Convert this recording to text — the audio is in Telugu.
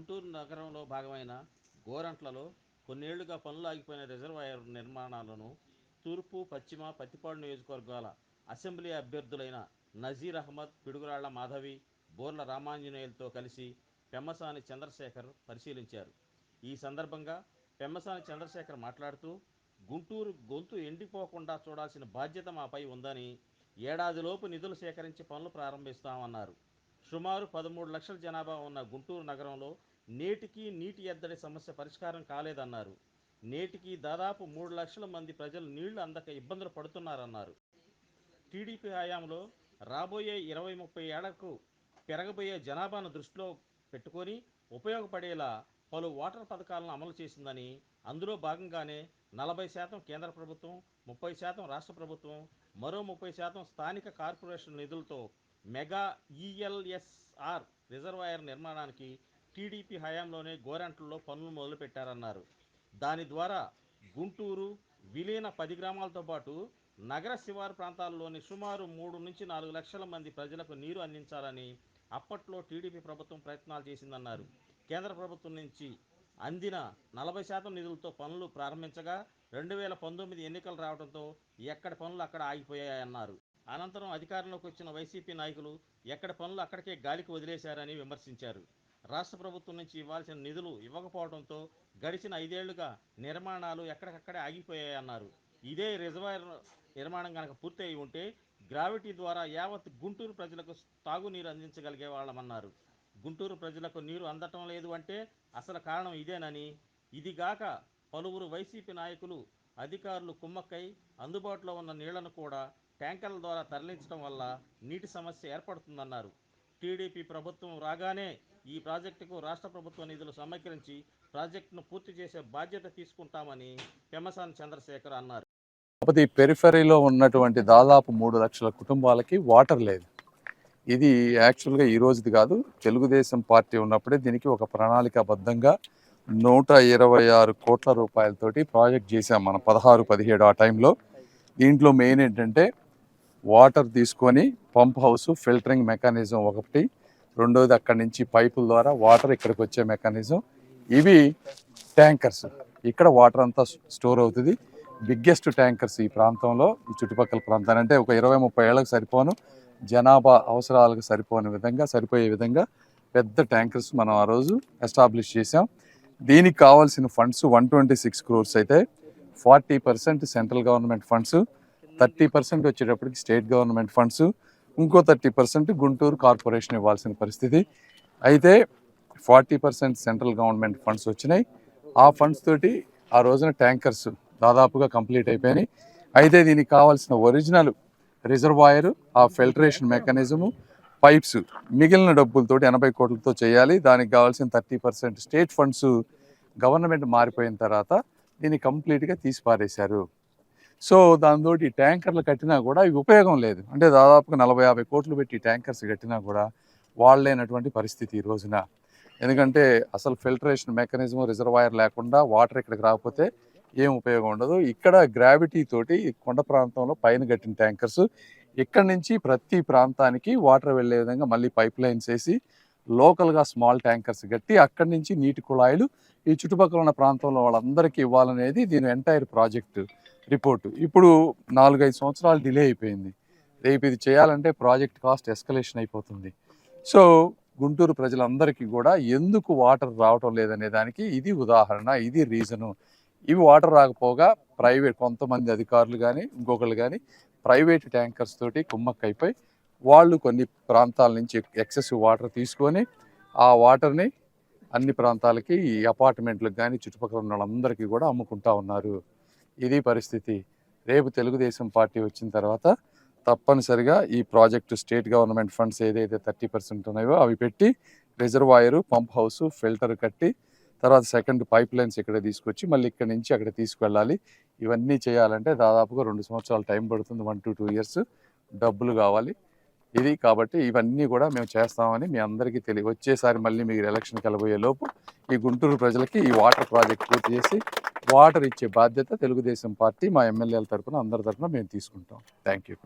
గుంటూరు నగరంలో భాగమైన గోరంట్లలో కొన్నేళ్ళుగా పనులు ఆగిపోయిన రిజర్వాయర్ నిర్మాణాలను తూర్పు పశ్చిమ పత్తిపాడు నియోజకవర్గాల అసెంబ్లీ అభ్యర్థులైన నజీర్ అహ్మద్ పిడుగురాళ్ళ మాధవి బోర్ల రామాంజనేయులతో కలిసి పెమ్మసాని చంద్రశేఖర్ పరిశీలించారు. ఈ సందర్భంగా పెమ్మసాని చంద్రశేఖర్ మాట్లాడుతూ గుంటూరు గొంతు ఎండిపోకుండా చూడాల్సిన బాధ్యత మాపై ఉందని ఏడాదిలోపు నిధులు సేకరించి పనులు ప్రారంభిస్తామన్నారు. సుమారు పదమూడు లక్షల జనాభా ఉన్న గుంటూరు నగరంలో నేటికి నీటి ఎద్దడి సమస్య పరిష్కారం కాలేదన్నారు. నేటికి దాదాపు మూడు లక్షల మంది ప్రజలు నీళ్ళు అందక ఇబ్బందులు పడుతున్నారన్నారు. టీడీపీ హయాంలో రాబోయే ఇరవై ముప్పై ఏళ్ళకు పెరగబోయే జనాభాను దృష్టిలో పెట్టుకొని ఉపయోగపడేలా పలు వాటర్ పథకాలను అమలు చేసిందని అందులో భాగంగానే నలభై శాతం కేంద్ర ప్రభుత్వం ముప్పై శాతం రాష్ట్ర ప్రభుత్వం మరో ముప్పై శాతం స్థానిక కార్పొరేషన్ నిధులతో మెగా ఈఎల్ఎస్ఆర్ రిజర్వాయర్ నిర్మాణానికి టీడీపీ హయాంలోనే గోరంట్లలో పనులు మొదలుపెట్టారన్నారు. దాని ద్వారా గుంటూరు విలీన పది గ్రామాలతో పాటు నగర శివారు ప్రాంతాల్లోని సుమారు మూడు నుంచి నాలుగు లక్షల మంది ప్రజలకు నీరు అందించాలని అప్పట్లో టీడీపీ ప్రభుత్వం ప్రయత్నాలు చేసిందన్నారు. కేంద్ర ప్రభుత్వం నుంచి అందిన నలభై శాతం నిధులతో పనులు ప్రారంభించగా రెండు వేల పంతొమ్మిది ఎన్నికలు రావడంతో ఎక్కడ పనులు అక్కడ ఆగిపోయాయన్నారు. అనంతరం అధికారంలోకి వచ్చిన వైసీపీ నాయకులు ఎక్కడ పనులు అక్కడికే గాలికి వదిలేశారని విమర్శించారు. రాష్ట్ర ప్రభుత్వం నుంచి ఇవ్వాల్సిన నిధులు ఇవ్వకపోవడంతో గడిచిన ఐదేళ్ళుగా నిర్మాణాలు ఎక్కడికక్కడే ఆగిపోయాయన్నారు. ఇదే రిజర్వాయర్ నిర్మాణం కనుక పూర్తి అయి ఉంటే గ్రావిటీ ద్వారా యావత్ గుంటూరు ప్రజలకు తాగునీరు అందించగలిగే వాళ్ళమన్నారు. గుంటూరు ప్రజలకు నీరు అందటం లేదు అంటే అసలు కారణం ఇదేనని ఇదిగాక పలువురు వైసీపీ నాయకులు అధికారులు కుమ్మక్కై అందుబాటులో ఉన్న నీళ్ళను కూడా ట్యాంకర్ల ద్వారా తరలించడం వల్ల నీటి సమస్య ఏర్పడుతుందన్నారు. టీడీపీ ప్రభుత్వం రాగానే ఈ ప్రాజెక్టుకు రాష్ట్ర ప్రభుత్వ నిధులు సమీకరించి ప్రాజెక్టును పూర్తి చేసే బాధ్యత తీసుకుంటామని పెమ్మసాని చంద్రశేఖర్ అన్నారు. కాకపోతే ఈ పెరిఫెరీలో ఉన్నటువంటి దాదాపు మూడు లక్షల కుటుంబాలకి వాటర్ లేదు. ఇది యాక్చువల్గా ఈ రోజుది కాదు తెలుగుదేశం పార్టీ ఉన్నప్పుడే దీనికి ఒక ప్రణాళికాబద్ధంగా నూట ఇరవై ఆరు కోట్ల రూపాయలతోటి ప్రాజెక్ట్ చేశాం మనం పదహారు పదిహేడు ఆ టైంలో. దీంట్లో మెయిన్ ఏంటంటే వాటర్ తీసుకొని పంప్ హౌస్ ఫిల్టరింగ్ మెకానిజం ఒకటి. రెండోది అక్కడి నుంచి పైపుల ద్వారా వాటర్ ఇక్కడికి వచ్చే మెకానిజం. ఇవి ట్యాంకర్స్. ఇక్కడ వాటర్ అంతా స్టోర్ అవుతుంది. బిగ్గెస్ట్ ట్యాంకర్స్ ఈ ప్రాంతంలో ఈ చుట్టుపక్కల ప్రాంతాన్ని అంటే ఒక ఇరవై ముప్పై ఏళ్ళకు సరిపోను. జనాభా అవసరాలకు సరిపోని విధంగా సరిపోయే విధంగా పెద్ద ట్యాంకర్స్ మనం ఆ రోజు ఎస్టాబ్లిష్ చేసాం దీనికి కావాల్సిన funds one twenty six crores అయితే forty percent central government funds thirty percent వచ్చేటప్పటికి స్టేట్ గవర్నమెంట్ ఫండ్స్ ఇంకో థర్టీ పర్సెంట్ గుంటూరు కార్పొరేషన్ ఇవ్వాల్సిన పరిస్థితి. అయితే forty percent central government funds వచ్చినాయి. ఆ ఫండ్స్ తోటి ఆ రోజున ట్యాంకర్స్ దాదాపుగా కంప్లీట్ అయిపోయినాయి. అయితే దీనికి కావాల్సిన ఒరిజినల్ రిజర్వాయర్ ఆ ఫిల్టరేషన్ మెకానిజము పైప్స్ మిగిలిన డబ్బులతోటి ఎనభై కోట్లతో చేయాలి. దానికి కావాల్సిన thirty percent state funds government మారిపోయిన తర్వాత దీన్ని కంప్లీట్గా తీసిపారేశారు. సో దాంతో ట్యాంకర్లు కట్టినా కూడా ఇవి ఉపయోగం లేదు. అంటే దాదాపుగా నలభై యాభై కోట్లు పెట్టి ట్యాంకర్స్ కట్టినా కూడా వాళ్ళైనటువంటి పరిస్థితి ఈ రోజున. ఎందుకంటే అసలు ఫిల్టరేషన్ మెకానిజం రిజర్వాయర్ లేకుండా వాటర్ ఇక్కడికి రాకపోతే ఏం ఉపయోగం ఉండదు. ఇక్కడ గ్రావిటీ తోటి కొండ ప్రాంతంలో పైన కట్టిన ట్యాంకర్స్ ఇక్కడ నుంచి ప్రతి ప్రాంతానికి వాటర్ వెళ్ళే విధంగా మళ్ళీ పైప్ లైన్స్ వేసి లోకల్గా స్మాల్ ట్యాంకర్స్ కట్టి అక్కడి నుంచి నీటి కుళాయిలు ఈ చుట్టుపక్కల ఉన్న ప్రాంతంలో వాళ్ళందరికీ ఇవ్వాలనేది దీని ఎంటైర్ ప్రాజెక్ట్. రిపోర్ట్. ఇప్పుడు నాలుగైదు సంవత్సరాలు డిలే అయిపోయింది. రేపు ఇది చేయాలంటే ప్రాజెక్ట్ కాస్ట్ ఎస్కలేషన్ అయిపోతుంది. సో గుంటూరు ప్రజలందరికీ కూడా ఎందుకు వాటర్ రావటం లేదనే దానికి ఇది ఉదాహరణ ఇది రీజను. ఇవి వాటర్ రాకపోగా ప్రైవేట్ కొంతమంది అధికారులు కానీ ఇంకొకరు కానీ ప్రైవేట్ ట్యాంకర్స్ తోటి కుమ్మక్కైపోయి వాళ్ళు కొన్ని ప్రాంతాల నుంచి ఎక్సెసివ్ వాటర్ తీసుకొని ఆ వాటర్ని అన్ని ప్రాంతాలకి ఈ అపార్ట్మెంట్లకు కానీ చుట్టుపక్కల ఉన్న వాళ్ళందరికీ కూడా అమ్ముకుంటా ఉన్నారు. ఇది పరిస్థితి. రేపు తెలుగుదేశం పార్టీ వచ్చిన తర్వాత తప్పనిసరిగా ఈ ప్రాజెక్టు స్టేట్ గవర్నమెంట్ ఫండ్స్ ఏదైతే థర్టీ పర్సెంట్ ఉన్నాయో అవి పెట్టి రిజర్వాయరు పంప్ హౌస్ ఫిల్టర్ కట్టి తర్వాత సెకండ్ పైప్ లైన్స్ ఇక్కడ తీసుకొచ్చి మళ్ళీ ఇక్కడ నుంచి అక్కడ తీసుకువెళ్ళాలి ఇవన్నీ చేయాలంటే దాదాపుగా రెండు సంవత్సరాలు టైం పడుతుంది. వన్ టు టూ ఇయర్స్ డబ్బులు కావాలి. ఇది కాబట్టి ఇవన్నీ కూడా మేము చేస్తామని మీ అందరికీ తెలియ వచ్చేసారి మళ్ళీ మీరు ఎలక్షన్కి వెళ్ళబోయే లోపు ఈ గుంటూరు ప్రజలకి ఈ వాటర్ ప్రాజెక్ట్ పూర్తి చేసి వాటర్ ఇచ్చే బాధ్యత తెలుగుదేశం పార్టీ మా ఎమ్మెల్యేల తరపున అందరి తరపున మేము తీసుకుంటాం. Thank you